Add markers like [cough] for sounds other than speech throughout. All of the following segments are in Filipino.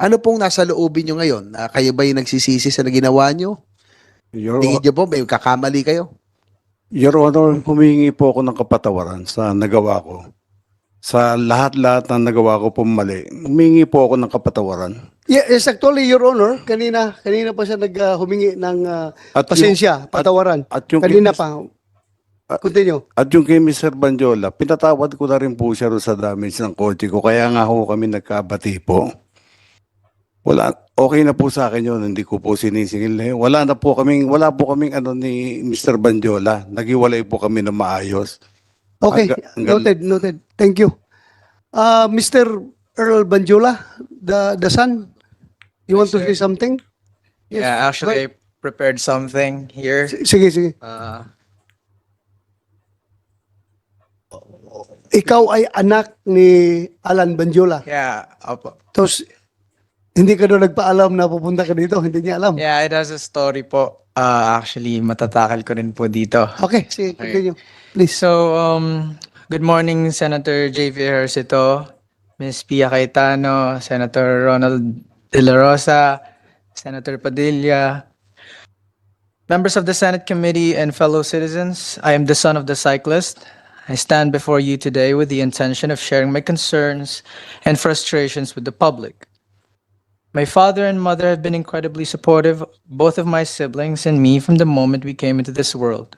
Ano pong nasa loobin nyo ngayon? Ah, kayo ba yung nagsisisi sa ginawa nyo? Your, Tingin nyo po, may kakamali kayo? Your Honor, humingi po ako ng kapatawaran sa nagawa ko. Sa lahat-lahat ng nagawa ko po mali, humingi po ako ng kapatawaran. Yeah, yes, actually, Your Honor, kanina, kanina pa siya nag-humingi ng ah, At pasensya, patawaran. At yung, Kanina kay, pa. Continue. At yung kay Mr. Banjola, pinatawad ko na rin po siya sa damage ng kotse ko. Kaya nga ho kami nagkabati po. Wala, okay na po sa akin yun. Hindi ko po sinisingil na yun. Wala na po kaming, wala po kaming ano ni Mr. Banjola. Nagiwalay po kami na maayos. Okay, Hangga- hanggang- noted, noted. Thank you. Uh, Mr. Earl Banjula, the, the son, you want to say something? Yes, Yeah, actually, I prepared something here. S- Sige, sige. Uh, Ikaw ay anak ni Alan Banjula. yeah, opo. Tapos, hindi ka doon nagpaalam na pupunta ka dito. Hindi niya alam. Yeah, it has a story po. Uh, actually, matatakal ko rin po dito. Okay, sige, continue. Please. So, um, good morning, Senator J.V. Ejercito, Ms. Pia Cayetano, Senator Ronald De La Rosa, Senator Padilla, members of the Senate Committee, and fellow citizens. I am the son of the cyclist. I stand before you today with the intention of sharing my concerns and frustrations with the public. My father and mother have been incredibly supportive, both of my siblings and me, from the moment we came into this world.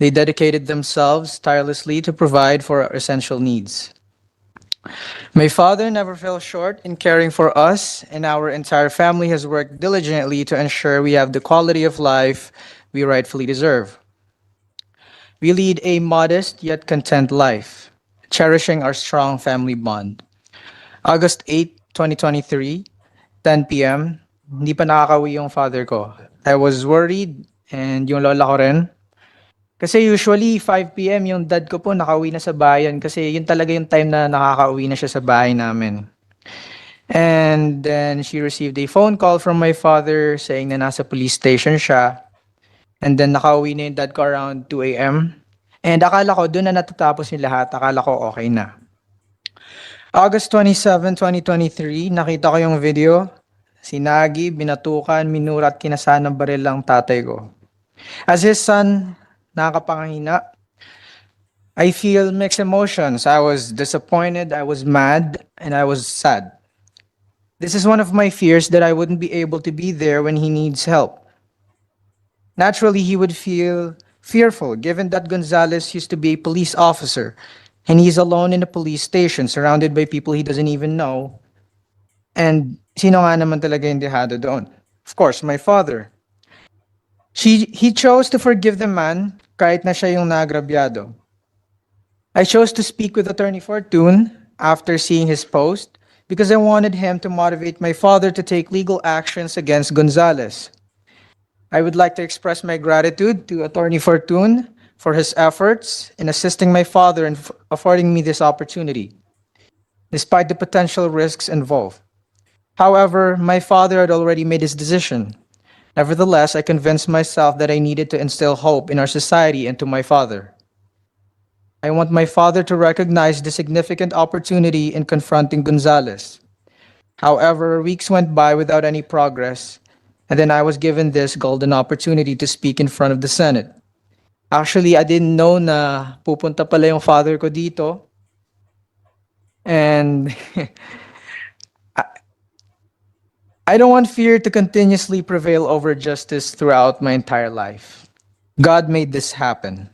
They dedicated themselves tirelessly to provide for our essential needs. My father never fell short in caring for us, and our entire family has worked diligently to ensure we have the quality of life we rightfully deserve. We lead a modest yet content life, cherishing our strong family bond. August 8, 2023, 10 p.m., hindi pa nakakauwi yung father ko. I was worried and yung lola ko rin. Kasi usually 5 p.m. yung dad ko po nakauwi na sa bayan kasi yun talaga yung time na nakakauwi na siya sa bahay namin. And then she received a phone call from my father saying na nasa police station siya. And then nakauwi na yung dad ko around 2 a.m. And akala ko doon na natatapos yung lahat. Akala ko okay na. August 27, 2023, nakita ko yung video. Si Nagi, binatukan, minurat, kinasan ng baril ang tatay ko. As his son, nakakapangahina. I feel mixed emotions. I was disappointed, I was mad, and I was sad. This is one of my fears that I wouldn't be able to be there when he needs help. Naturally, he would feel fearful given that Gonzalez used to be a police officer and he's alone in a police station surrounded by people he doesn't even know. And sino nga naman talaga yung dehado doon? Of course, my father. She, he chose to forgive the man kahit na siya yung nagrabyado. I chose to speak with Attorney Fortune after seeing his post because I wanted him to motivate my father to take legal actions against Gonzalez. I would like to express my gratitude to Attorney Fortune for his efforts in assisting my father and affording me this opportunity, despite the potential risks involved. However, my father had already made his decision. Nevertheless, I convinced myself that I needed to instill hope in our society and to my father. I want my father to recognize the significant opportunity in confronting Gonzalez. However, weeks went by without any progress, and then I was given this golden opportunity to speak in front of the Senate. Actually, I didn't know na pupunta pala yung father ko dito. And [laughs] I don't want fear to continuously prevail over justice throughout my entire life. God made this happen.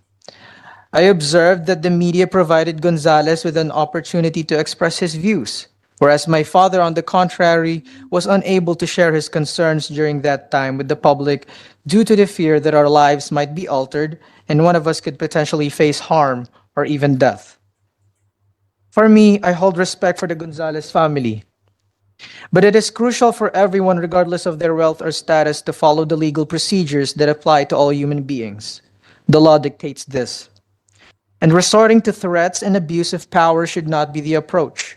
I observed that the media provided Gonzalez with an opportunity to express his views, whereas my father, on the contrary, was unable to share his concerns during that time with the public due to the fear that our lives might be altered and one of us could potentially face harm or even death. For me, I hold respect for the Gonzalez family. But it is crucial for everyone, regardless of their wealth or status, to follow the legal procedures that apply to all human beings. The law dictates this. And resorting to threats and abuse of power should not be the approach.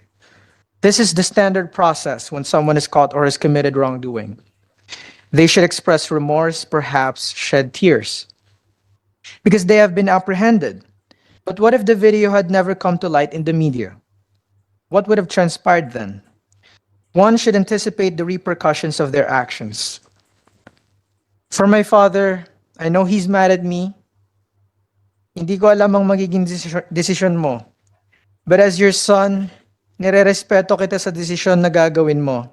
This is the standard process when someone is caught or has committed wrongdoing. They should express remorse, perhaps shed tears, because they have been apprehended. But what if the video had never come to light in the media? What would have transpired then? One should anticipate the repercussions of their actions. For my father, I know he's mad at me. Hindi ko alam ang magiging desisyon mo. But as your son, nire-respeto kita sa desisyon na gagawin mo.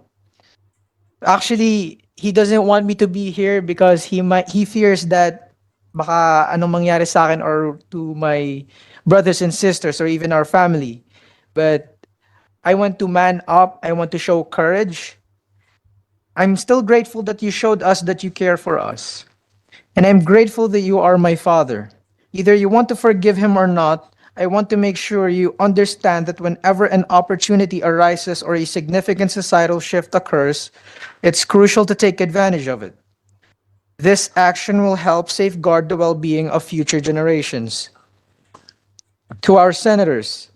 Actually, he doesn't want me to be here because he might he fears that baka anong mangyari sa akin or to my brothers and sisters or even our family. But I want to man up. I want to show courage. I'm still grateful that you showed us that you care for us. And I'm grateful that you are my father. Either you want to forgive him or not, I want to make sure you understand that whenever an opportunity arises or a significant societal shift occurs, it's crucial to take advantage of it. This action will help safeguard the well being of future generations. To our senators,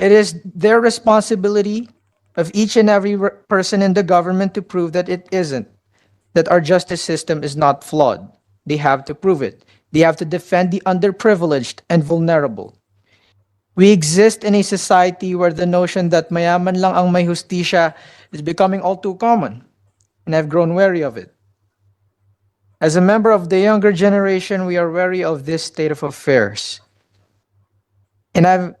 it is their responsibility of each and every re- person in the government to prove that it isn't, that our justice system is not flawed. They have to prove it. They have to defend the underprivileged and vulnerable. We exist in a society where the notion that mayaman lang ang may hustisya is becoming all too common, and I've grown wary of it. As a member of the younger generation, we are wary of this state of affairs. And I've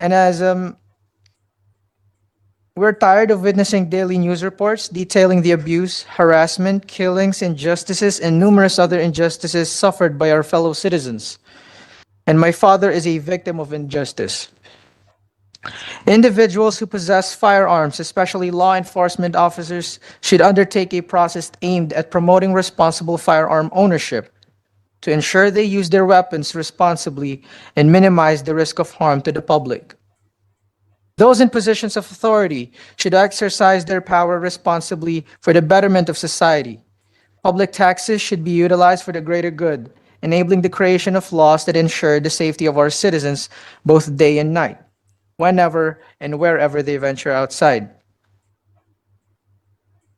and as um we're tired of witnessing daily news reports detailing the abuse, harassment, killings, injustices, and numerous other injustices suffered by our fellow citizens. And my father is a victim of injustice. Individuals who possess firearms, especially law enforcement officers, should undertake a process aimed at promoting responsible firearm ownership to ensure they use their weapons responsibly and minimize the risk of harm to the public. Those in positions of authority should exercise their power responsibly for the betterment of society. Public taxes should be utilized for the greater good, enabling the creation of laws that ensure the safety of our citizens both day and night, whenever and wherever they venture outside.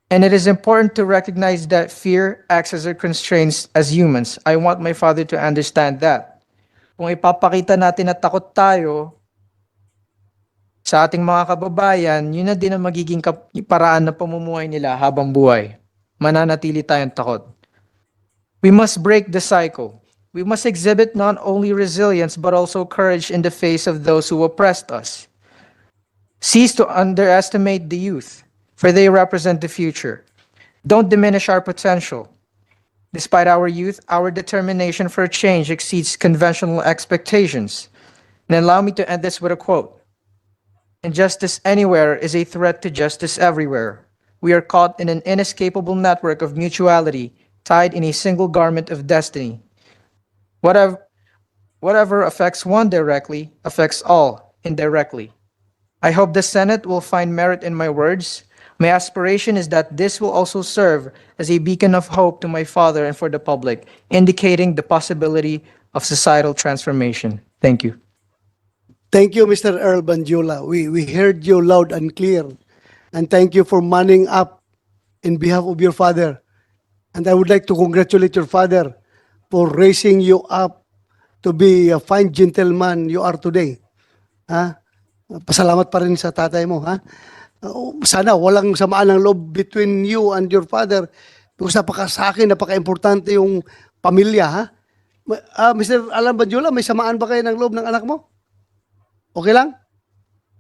And it is important to recognize that fear acts as our constraints as humans. I want my father to understand that. Kung ipapakita natin na takot tayo sa ating mga kababayan, yun na din ang magiging paraan ng pamumuhay nila habang buhay. Mananatili tayong takot. We must break the cycle. We must exhibit not only resilience but also courage in the face of those who oppressed us. Cease to underestimate the youth, for they represent the future. Don't diminish our potential. Despite our youth, our determination for change exceeds conventional expectations. And allow me to end this with a quote Injustice anywhere is a threat to justice everywhere. We are caught in an inescapable network of mutuality, tied in a single garment of destiny. Whatever, whatever affects one directly affects all indirectly. I hope the Senate will find merit in my words. My aspiration is that this will also serve as a beacon of hope to my father and for the public, indicating the possibility of societal transformation. Thank you. Thank you, Mr. Earl Banjula. We, we heard you loud and clear. And thank you for manning up in behalf of your father. And I would like to congratulate your father for raising you up to be a fine gentleman you are today. Ha? Pasalamat pa rin sa tatay mo, ha? Uh, Sana walang samaan ng loob between you and your father because napaka sa akin, napaka-importante yung pamilya, ha? Ma- ah, Mr. Alan Banjula, may samaan ba kayo ng loob ng anak mo? Okay lang?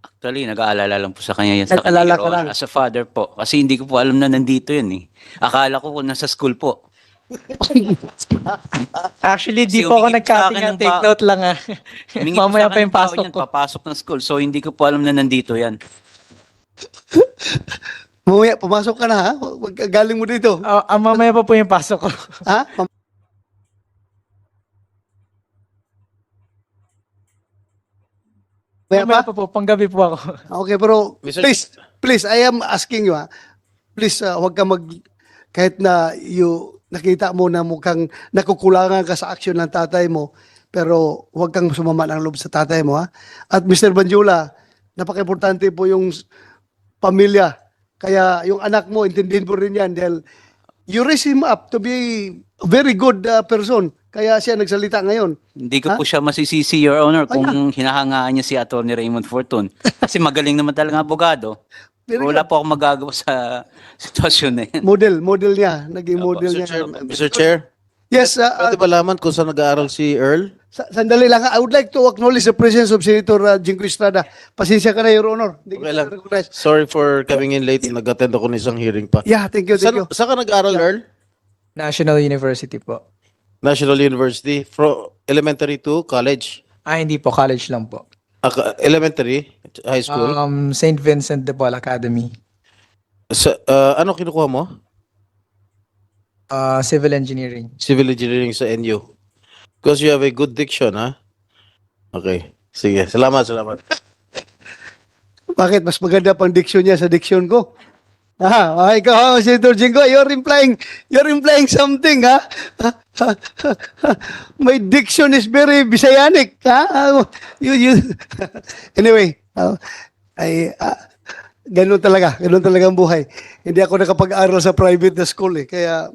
Actually, nag-aalala lang po sa kanya yan sa Nag-aalala ka lang. As a father po. Kasi hindi ko po alam na nandito yun eh. Akala ko kung nasa school po. [laughs] Actually, di Kasi po ako ah. ng Take note lang ah. [laughs] Mamaya pa yung pasok ko. Papasok ng school. So, hindi ko po alam na nandito yan. [laughs] Mamaya, pumasok ka na ha? Galing mo dito. Ah, ah, mamaya pa po yung pasok ko. Ha? [laughs] Mam- Mamaya pa? Mamaya pa po, panggabi po ako. [laughs] Okay, pero please, please, I am asking you ha. Please, uh, huwag ka mag, kahit na you, nakita mo na mukhang nakukulangan ka sa aksyon ng tatay mo, pero huwag kang sumama ng loob sa tatay mo ha. At Mr. Banjula, napaka-importante po yung pamilya. Kaya yung anak mo, intindihin mo rin yan dahil you raise him up to be a very good uh, person. Kaya siya nagsalita ngayon. Hindi ko Ha? po siya masisisi, Your Honor, kung hinahangaan niya si Atty. Raymond Fortun. Kasi magaling naman talaga abogado. Very Wala good. po akong magagawa sa [laughs] sitwasyon na yan. Model, model niya. Naging Opo, model Mr. niya. Chair, Mr. Chair, Yes, uh, uh, pwede ba laman kung saan nag-aaral si Earl? Sa- sandali lang. I would like to acknowledge the presence of Senator uh, Jingo Estrada. Pasensya ka na, Your Honor. Hindi Okay kita lang. recognize. Sorry for coming in late. Nag-attend ako ng isang hearing pa. Yeah, thank you, thank you. Saan, saan ka nag-aaral, Earl? National University po. National University, from elementary to college. Ah, hindi po. College lang po. Aka- elementary, high school. Um, St. Vincent de Paul Academy. Sa, uh, ano kinukuha mo? Uh, civil engineering. Civil engineering sa NU. Because you have a good diction, ha? Okay. Sige. Salamat, salamat. Bakit? Mas maganda pang diction niya sa diction ko. Ah, ah, ikaw, ah, Senator Jingo, you're implying, you're implying something, ha? [laughs] My diction is very Bisayanic, ha? You, you, [laughs] anyway, ah, ay, ah, ganun talaga, ganun talaga ang buhay. Hindi ako nakapag-aral sa private na school, eh, kaya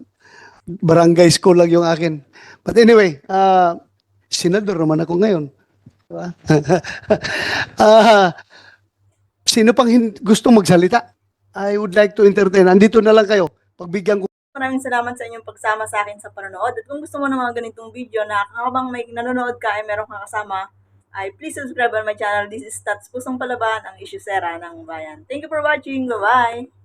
barangay school lang yung akin. But anyway, ah, senador naman ako ngayon. Diba? [laughs] Ah, sino pang gustong magsalita? I would like to entertain. Andito na lang kayo. Pagbigyan ko Maraming salamat sa inyong pagsama sa akin sa panonood. At kung gusto mo ng mga ganitong video na habang may nanonood ka ay meron kang kasama, ay please subscribe on my channel. This is Stats Pusong Palaban, ang issue sera ng bayan. Thank you for watching. Bye-bye!